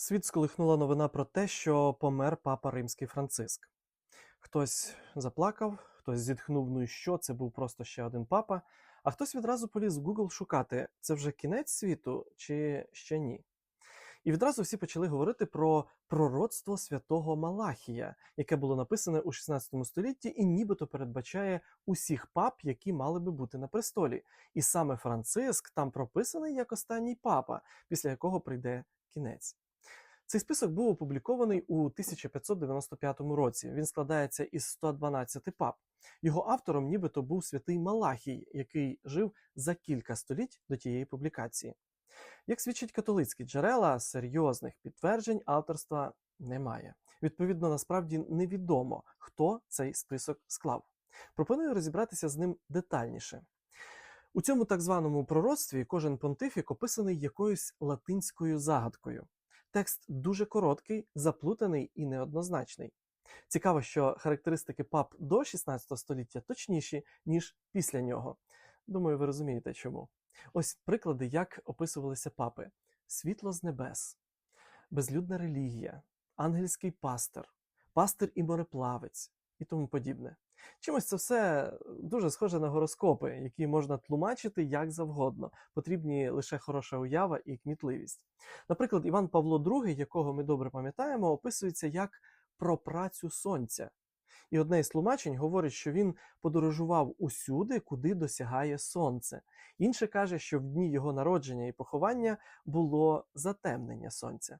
Світ сколихнула новина про те, що помер папа римський Франциск. Хтось заплакав, хтось зітхнув, ну і що, це був просто ще один папа, а хтось відразу поліз в Google шукати, це вже кінець світу чи ще ні. І відразу всі почали говорити про пророцтво святого Малахія, яке було написане у 16 столітті і нібито передбачає усіх пап, які мали би бути на престолі. І саме Франциск там прописаний як останній папа, після якого прийде кінець. Цей список був опублікований у 1595 році. Він складається із 112 пап. Його автором нібито був святий Малахій, який жив за кілька століть до тієї публікації. Як свідчать католицькі джерела, серйозних підтверджень авторства немає. Відповідно, насправді невідомо, хто цей список склав. Пропоную розібратися з ним детальніше. У цьому так званому пророцтві кожен понтифік описаний якоюсь латинською загадкою. Текст дуже короткий, заплутаний і неоднозначний. Цікаво, що характеристики пап до 16 століття точніші, ніж після нього. Думаю, ви розумієте чому. Ось приклади, як описувалися папи: світло з небес, безлюдна релігія, ангельський пастир, пастир і мореплавець і тому подібне. Чимось це все дуже схоже на гороскопи, які можна тлумачити як завгодно. Потрібні лише хороша уява і кмітливість. Наприклад, Іван Павло II, якого ми добре пам'ятаємо, описується як про працю сонця. І одне із тлумачень говорить, що він подорожував усюди, куди досягає сонце. Інше каже, що в дні його народження і поховання було затемнення сонця.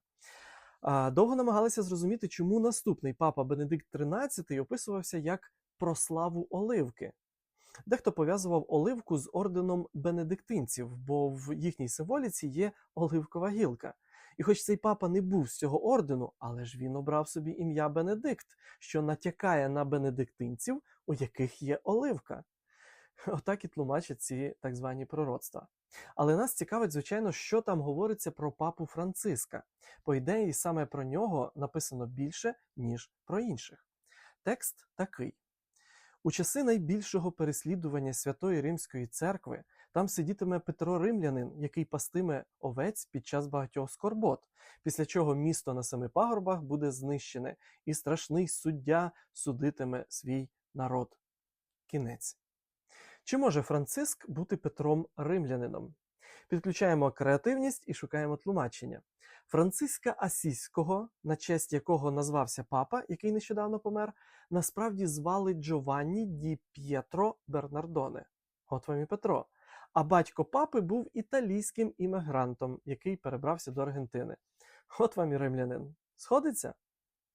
Довго намагалися зрозуміти, чому наступний папа Бенедикт XIII описувався як про славу оливки. Дехто пов'язував оливку з орденом бенедиктинців, бо в їхній символіці є оливкова гілка. І хоч цей папа не був з цього ордену, але ж він обрав собі ім'я Бенедикт, що натякає на бенедиктинців, у яких є оливка. Отак і тлумачать ці так звані пророцтва. Але нас цікавить, звичайно, що там говориться про папу Франциска. По ідеї, саме про нього написано більше, ніж про інших. Текст такий. У часи найбільшого переслідування Святої Римської церкви там сидітиме Петро Римлянин, який пастиме овець під час багатьох скорбот, після чого місто на семи пагорбах буде знищене, і страшний суддя судитиме свій народ. Кінець. Чи може Франциск бути Петром Римлянином? Підключаємо креативність і шукаємо тлумачення. Франциска Асійського, на честь якого назвався папа, який нещодавно помер, насправді звали Джованні ді П'єтро Бернардоне. От вам і Петро. А батько папи був італійським іммігрантом, який перебрався до Аргентини. От вам і римлянин. Сходиться?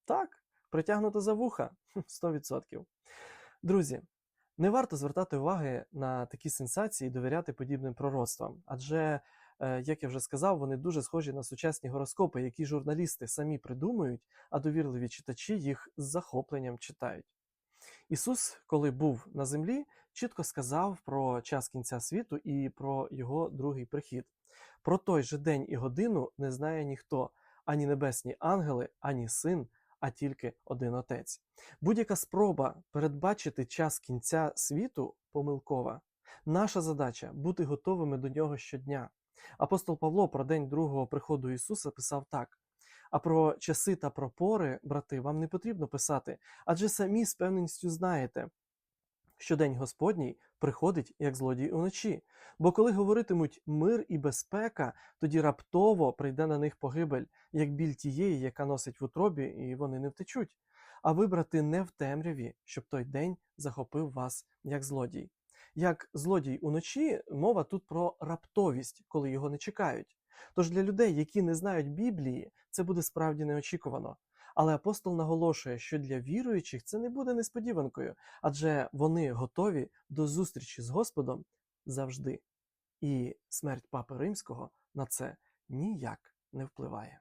Так, притягнуто за вуха 100%. Друзі, не варто звертати уваги на такі сенсації і довіряти подібним пророцтвам, адже, е, як я вже сказав, вони дуже схожі на сучасні гороскопи, які журналісти самі придумують, а довірливі читачі їх з захопленням читають. Ісус, коли був на землі, чітко сказав про час кінця світу і про його другий прихід. Про той же день і годину не знає ніхто, ані небесні ангели, ані син, а тільки один отець. Будь-яка спроба передбачити час кінця світу помилкова. Наша задача бути готовими до нього щодня. Апостол Павло про день другого приходу Ісуса писав так: а про часи та про пори, брати, вам не потрібно писати, адже самі з певністю знаєте, що день Господній приходить як злодій уночі. Бо коли говоритимуть мир і безпека, тоді раптово прийде на них погибель, як біль тієї, яка носить в утробі, і вони не втечуть. А вибрати не в темряві, щоб той день захопив вас як злодій. Як злодій уночі, мова тут про раптовість, коли його не чекають. Тож для людей, які не знають Біблії, це буде справді неочікувано. Але апостол наголошує, що для віруючих це не буде несподіванкою, адже вони готові до зустрічі з Господом завжди. І смерть Папи Римського на це ніяк не впливає.